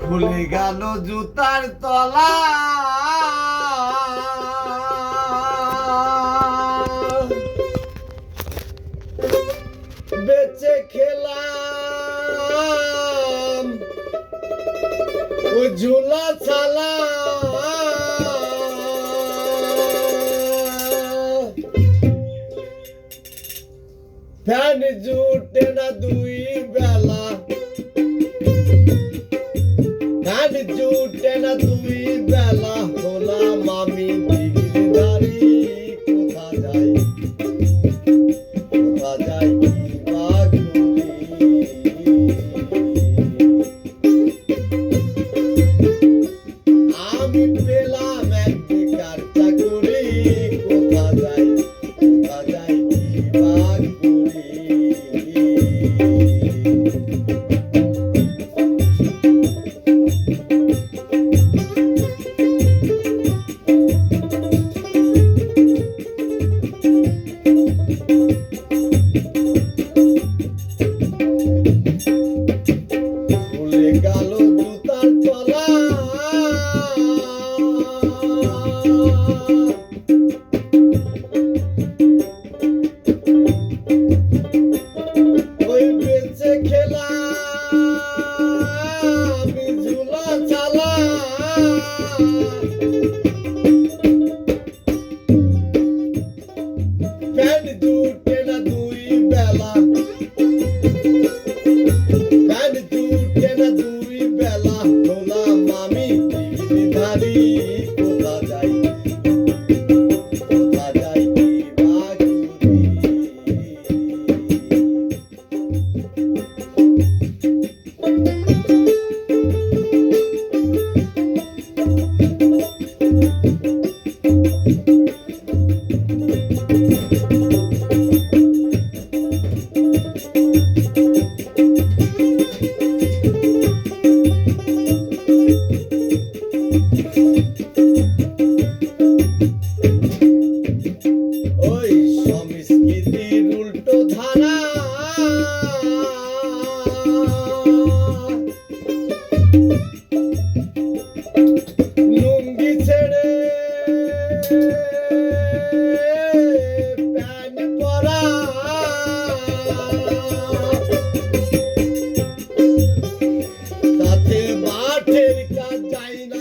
খুলে গেল জুতার তলা। বেচে ও ঝুলা ফ্যান জুটে না দুই বেলা। ফ্যান জুটে না দুই বেলা হলাম আমি। Pernambuco, Pernambuco e Bela. তাতে মাঠের কাজ যায় না।